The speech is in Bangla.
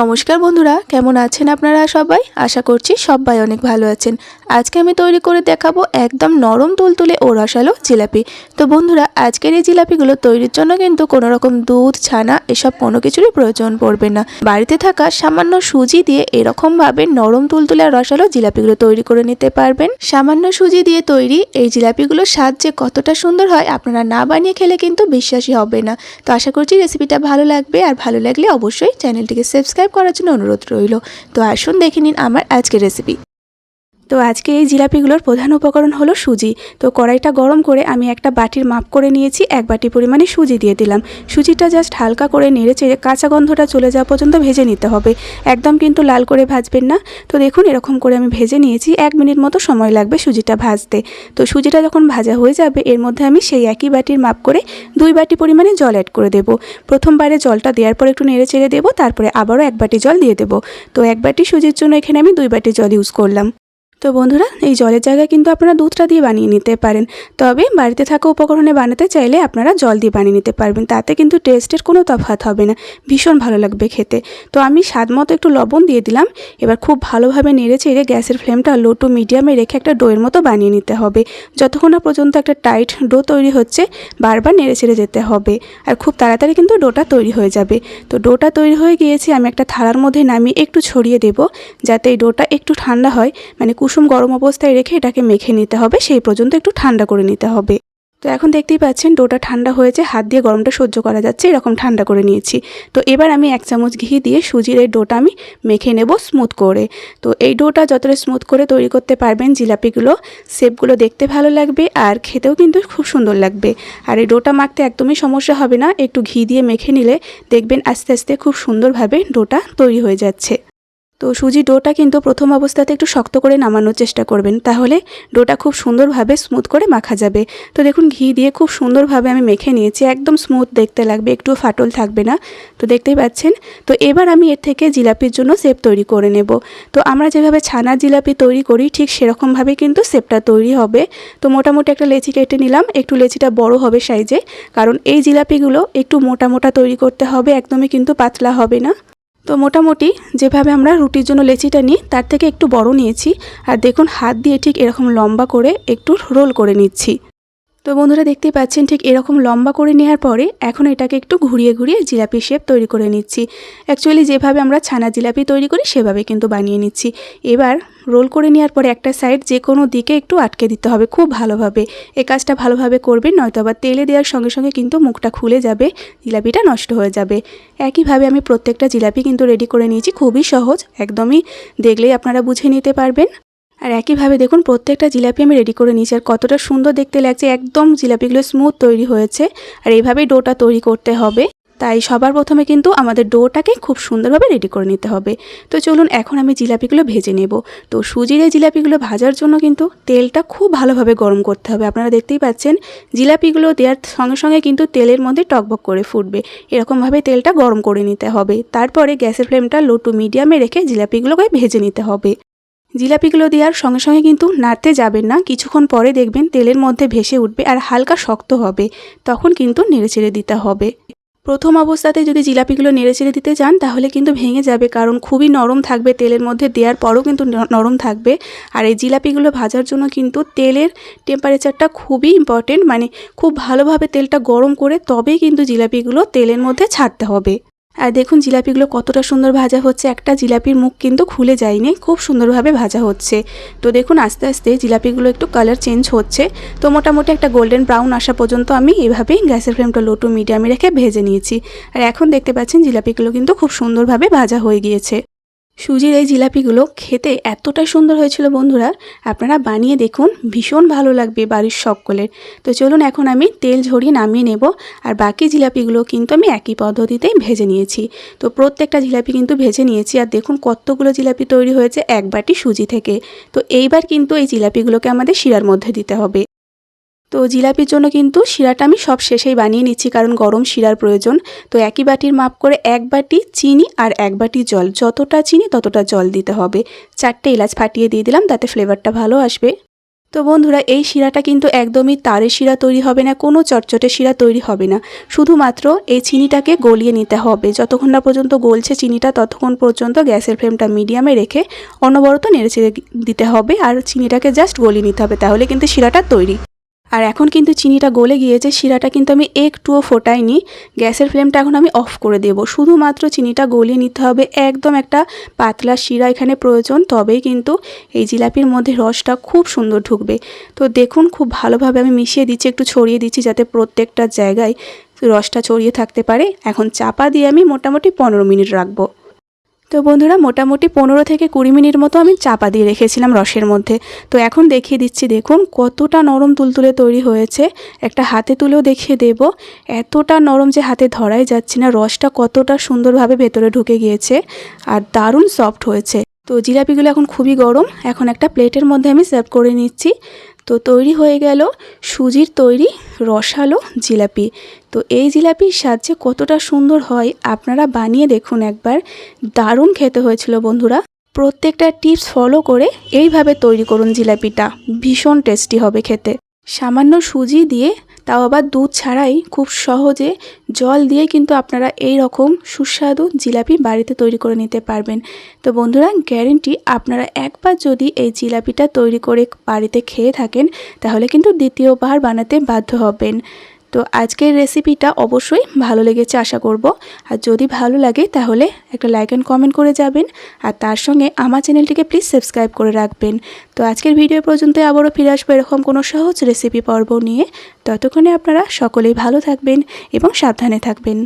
নমস্কার বন্ধুরা, কেমন আছেন আপনারা সবাই? আশা করছি সবাই অনেক ভালো আছেন। আজকে আমি তৈরি করে দেখাবো একদম নরম তুলতুলে ও রসালো জিলাপি। তো বন্ধুরা, আজকের এই জিলাপিগুলো তৈরির জন্য কিন্তু কোনো রকম দুধ, ছানা এসব কোনো কিছুরই প্রয়োজন পড়বে না। বাড়িতে থাকা সামান্য সুজি দিয়ে এরকমভাবে নরম তুলতুলে আর রসালো জিলাপিগুলো তৈরি করে নিতে পারবেন। সামান্য সুজি দিয়ে তৈরি এই জিলাপিগুলোর স্বাদ যে কতটা সুন্দর হয় আপনারা না বানিয়ে খেলে কিন্তু বিশ্বাসই হবে না। তো আশা করছি রেসিপিটা ভালো লাগবে আর ভালো লাগলে অবশ্যই চ্যানেলটিকে সাবস্ক্রাইব করার জন্য অনুরোধ রইল। তো আসুন দেখে নিন আমার আজকের রেসিপি তো আজকে এই জিলাপিগুলোর প্রধান উপকরণ হলো সুজি। তো কড়াইটা গরম করে আমি একটা বাটির মাপ করে নিয়েছি, এক বাটি পরিমাণে সুজি দিয়ে দিলাম। সুজিটা জাস্ট হালকা করে নেড়ে চেড়ে কাঁচা গন্ধটা চলে যাওয়া পর্যন্ত ভেজে নিতে হবে। একদম কিন্তু লাল করে ভাজবেন না। তো দেখুন এরকম করে আমি ভেজে নিয়েছি, এক মিনিট মতো সময় লাগবে সুজিটা ভাজতে। তো সুজিটা যখন ভাজা হয়ে যাবে, এর মধ্যে আমি সেই একই বাটির মাপ করে দুই বাটি পরিমাণে জল অ্যাড করে দেবো। প্রথমবারে জলটা দেওয়ার পর একটু নেড়ে চেড়ে দেবো, তারপরে আবারও এক বাটি জল দিয়ে দেবো। তো এক বাটি সুজির জন্য এখানে আমি দুই বাটি জল ইউজ করলাম। তো বন্ধুরা, এই জলের জায়গায় কিন্তু আপনারা দুধটা দিয়ে বানিয়ে নিতে পারেন। তবে বাড়িতে থাকা উপকরণে বানাতে চাইলে আপনারা জল দিয়ে বানিয়ে নিতে পারবেন। তাতে কিন্তু টেস্টের কোনো তফাৎ হবে না। ভীষণ ভালো লাগবে খেতে। তো আমি স্বাদ মতো একটু লবণ দিয়ে দিলাম। এবার খুব ভালোভাবে নেড়ে চেড়ে গ্যাসের ফ্লেমটা লো টু মিডিয়ামে রেখে একটা ডোয়ের মতো বানিয়ে নিতে হবে। যতক্ষণ না পর্যন্ত একটা টাইট ডো তৈরি হচ্ছে, বারবার নেড়ে চেড়ে যেতে হবে। আর খুব তাড়াতাড়ি কিন্তু ডোটা তৈরি হয়ে যাবে। তো ডোটা তৈরি হয়ে গিয়েছে, আমি একটা থালার মধ্যে নামিয়ে একটু ছড়িয়ে দেব, যাতে এই ডোটা একটু ঠান্ডা হয়। মানে কুসুম গরম অবস্থায় রেখে এটাকে মেখে নিতে হবে, সেই পর্যন্ত একটু ঠান্ডা করে নিতে হবে। তো এখন দেখতেই পাচ্ছেন ডোটা ঠান্ডা হয়েছে, হাত দিয়ে গরমটা সহ্য করা যাচ্ছে, এরকম ঠান্ডা করে নিয়েছি। তো এবার আমি এক চামচ ঘি দিয়ে সুজির এই ডোটা আমি মেখে নেব স্মুথ করে। তো এই ডোটা যতটা স্মুথ করে তৈরি করতে পারবেন জিলাপিগুলো সেপগুলো দেখতে ভালো লাগবে আর খেতেও কিন্তু খুব সুন্দর লাগবে। আর এই ডোটা মাখতে একদমই সমস্যা হবে না, একটু ঘি দিয়ে মেখে নিলে দেখবেন আস্তে আস্তে খুব সুন্দরভাবে ডোটা তৈরি হয়ে যাচ্ছে। তো সুজি ডোটা কিন্তু প্রথম অবস্থাতে একটু শক্ত করে নামানোর চেষ্টা করবেন। তাহলে ডোটা খুব সুন্দরভাবে স্মুথ করে মাখা যাবে। তো দেখুন, ঘি দিয়ে খুব সুন্দরভাবে আমি মেখে নিয়েছি। একদম স্মুথ দেখতে লাগবে একটু ফাটল থাকবে না। তো দেখতেই পাচ্ছেন? তো এবার আমি এর থেকে জিলাপির জন্য সেপ তৈরি করে নেব। তো আমরা যেভাবে ছানার জিলাপি তৈরি করি, ঠিক সেরকমভাবে কিন্তু সেপটা তৈরি হবে। তো মোটামুটি একটা লেচি কেটে নিলাম। একটু লেচিটা বড় হবে সাইজে কারণ এই জিলাপিগুলো একটু মোটা মোটা তৈরি করতে হবে, একদমই কিন্তু পাতলা হবে না। তো মোটামুটি যেভাবে আমরা রুটির জন্য লেচিটা নিই, তার থেকে একটু বড় নিয়েছি। আর দেখুন, হাত দিয়ে ঠিক এরকম লম্বা করে একটু রোল করে নিচ্ছি। তো বন্ধুরা দেখতেই পাচ্ছেন, ঠিক এরকম লম্বা করে নেওয়ার পরে এখন এটাকে একটু ঘুরিয়ে ঘুরিয়ে জিলাপি শেপ তৈরি করে নিচ্ছি। অ্যাকচুয়ালি যেভাবে আমরা ছানা জিলাপি তৈরি করি, সেভাবে কিন্তু বানিয়ে নিচ্ছি। এবার রোল করে নেওয়ার পরে একটা সাইড যে কোনো দিকে একটু আটকে দিতে হবে খুব ভালোভাবে। এ কাজটা ভালোভাবে করবেন নয়তো আবার তেলে দেওয়ার সঙ্গে সঙ্গে কিন্তু মুখটা খুলে যাবে, জিলাপিটা নষ্ট হয়ে যাবে। একইভাবে আমি প্রত্যেকটা জিলাপি কিন্তু রেডি করে নিয়েছি, খুবই সহজ, একদমই দেখলেই আপনারা বুঝে নিতে পারবেন। আর একইভাবে দেখুন, প্রত্যেকটা জিলাপি আমি রেডি করে নিয়েছি। আর কতটা সুন্দর দেখতে লাগছে, একদম জিলাপিগুলো স্মুথ তৈরি হয়েছে। আর এইভাবেই ডোটা তৈরি করতে হবে। তাই সবার প্রথমে কিন্তু আমাদের ডোটাকে খুব সুন্দরভাবে রেডি করে নিতে হবে। তো চলুন, এখন আমি জিলাপিগুলো ভেজে নেব। তো সুজির এই জিলাপিগুলো ভাজার জন্য কিন্তু তেলটা খুব ভালোভাবে গরম করতে হবে। আপনারা দেখতেই পাচ্ছেন, জিলাপিগুলো দেওয়ার সঙ্গে সঙ্গে কিন্তু তেলের মধ্যে টকবক করে ফুটবে। এরকমভাবে তেলটা গরম করে নিতে হবে। তারপরে গ্যাসের ফ্লেমটা লো টু মিডিয়ামে রেখে জিলাপিগুলোকে ভেজে নিতে হবে। জিলাপিগুলো দেওয়ার সঙ্গে সঙ্গে কিন্তু নাড়তে যাবেন না। কিছুক্ষণ পরে দেখবেন তেলের মধ্যে ভেসে উঠবে আর হালকা শক্ত হবে। তখন কিন্তু নেড়ে ছেড়ে দিতে হবে। প্রথম অবস্থাতে যদি জিলাপিগুলো নেড়ে চেড়ে দিতে চান, তাহলে কিন্তু ভেঙে যাবে কারণ খুবই নরম থাকবে তেলের মধ্যে। দেওয়ার পরও কিন্তু নরম থাকবে। আর এই জিলাপিগুলো ভাজার জন্য কিন্তু তেলের টেম্পারেচারটা খুবই ইম্পর্টেন্ট মানে খুব ভালোভাবে তেলটা গরম করে তবেই কিন্তু জিলাপিগুলো তেলের মধ্যে ছাড়তে হবে। আর দেখুন জিলাপিগুলো কতটা সুন্দর ভাজা হচ্ছে। একটা জিলাপির মুখ কিন্তু খুলে যায়নি, খুব সুন্দরভাবে ভাজা হচ্ছে। তো দেখুন আস্তে আস্তে জিলাপিগুলো একটু কালার চেঞ্জ হচ্ছে। তো মোটামুটি একটা গোল্ডেন ব্রাউন আসা পর্যন্ত আমি এভাবেই গ্যাসের ফ্লেমটা লো টু মিডিয়ামে রেখে ভেজে নিয়েছি। আর এখন দেখতে পাচ্ছেন জিলাপিগুলো কিন্তু খুব সুন্দরভাবে ভাজা হয়ে গিয়েছে। সুজির এই জিলাপিগুলো খেতে এতটাই সুন্দর হয়েছিল বন্ধুরা, আপনারা বানিয়ে দেখুন, ভীষণ ভালো লাগবে বাড়ির সকলের। তো চলুন এখন আমি তেল ঝরিয়ে নামিয়ে নেব, আর বাকি জিলাপিগুলো কিন্তু আমি একই পদ্ধতিতেই ভেজে নিয়েছি। তো প্রত্যেকটা জিলাপি কিন্তু ভেজে নিয়েছি, আর দেখুন কতগুলো জিলাপি তৈরি হয়েছে এক বাটি সুজি থেকে। তো এইবার কিন্তু এই জিলাপিগুলোকে আমাদের শিরার মধ্যে দিতে হবে। তো জিলাপির জন্য কিন্তু শিরাটা আমি সব শেষেই বানিয়ে নিচ্ছি, কারণ গরম শিরার প্রয়োজন। তো একই বাটির মাপ করে এক বাটি চিনি আর এক বাটি জল, যতটা চিনি ততটা জল দিতে হবে। চারটে এলাচ ফাটিয়ে দিয়ে দিলাম, তাতে ফ্লেভারটা ভালো আসবে। তো বন্ধুরা, এই শিরাটা কিন্তু একদমই তারের শিরা তৈরি হবে না, কোনো চটচটে শিরা তৈরি হবে না। শুধুমাত্র এই চিনিটাকে গলিয়ে নিতে হবে। যতক্ষণ না পর্যন্ত গলছে চিনিটা, ততক্ষণ পর্যন্ত গ্যাসের ফ্লেমটা মিডিয়ামে রেখে অনবরত নেড়েচেড়ে দিতে হবে। আর চিনিটাকে জাস্ট গলিয়ে নিতে হবে, তাহলে কিন্তু শিরাটা তৈরি। আর এখন কিন্তু চিনিটা গলে গিয়েছে, শিরাটা কিন্তু আমি একটুও ফোটাইনি। গ্যাসের ফ্লেমটা এখন আমি অফ করে দেব। শুধুমাত্র চিনিটা গলিয়ে নিতে হবে, একদম একটা পাতলা শিরা এখানে প্রয়োজন, তবেই কিন্তু এই জিলাপির মধ্যে রসটা খুব সুন্দর ঢুকবে। তো দেখুন, খুব ভালোভাবে আমি মিশিয়ে দিচ্ছি, একটু ছড়িয়ে দিচ্ছি যাতে প্রত্যেকটা জায়গায় রসটা ছড়িয়ে থাকতে পারে। এখন চাপা দিয়ে আমি মোটামুটি পনেরো মিনিট রাখব। তো বন্ধুরা, মোটামুটি পনেরো থেকে কুড়ি মিনিট মতো আমি চাপা দিয়ে রেখেছিলাম রসের মধ্যে। তো এখন দেখিয়ে দিচ্ছি, দেখুন কতটা নরম তুলতুলে তৈরি হয়েছে। একটা হাতে তুলেও দেখিয়ে দেব, এতটা নরম যে হাতে ধরাই যাচ্ছে না, রসটা কতটা সুন্দরভাবে ভেতরে ঢুকে গিয়েছে আর দারুণ সফট হয়েছে। তো জিলাপিগুলো এখন খুবই গরম, এখন একটা প্লেটের মধ্যে আমি সার্ভ করে নিচ্ছি। তো তৈরি হয়ে গেল সুজির তৈরি রসালো জিলাপি। তো এই জিলাপির সাহায্যে কতটা সুন্দর হয় আপনারা বানিয়ে দেখুন একবার। দারুণ খেতে হয়েছিল বন্ধুরা। প্রত্যেকটা টিপস ফলো করে এইভাবে তৈরি করুন জিলাপিটা। ভীষণ টেস্টি হবে খেতে। সামান্য সুজি দিয়ে তাও আবার দুধ ছাড়াই খুব সহজে জল দিয়ে কিন্তু আপনারা এই রকম সুস্বাদু জিলাপি বাড়িতে তৈরি করে নিতে পারবেন। তো বন্ধুরা গ্যারেন্টি আপনারা একবার যদি এই জিলাপিটা তৈরি করে বাড়িতে খেয়ে থাকেন, তাহলে কিন্তু দ্বিতীয়বার বানাতে বাধ্য হবেন। তো আজকের রেসিপিটা অবশ্যই ভালো লেগেছে আশা করব। আর যদি ভালো লাগে তাহলে একটা লাইক অ্যান্ড কমেন্ট করে যাবেন। আর তার সঙ্গে আমার চ্যানেলটিকে প্লিজ সাবস্ক্রাইব করে রাখবেন। তো আজকের ভিডিও পর্যন্ত আবারও ফিরে আসব এরকম কোনো সহজ রেসিপি পর্ব নিয়ে। ততক্ষণে আপনারা সকলেই ভালো থাকবেন এবং সাবধানে থাকবেন।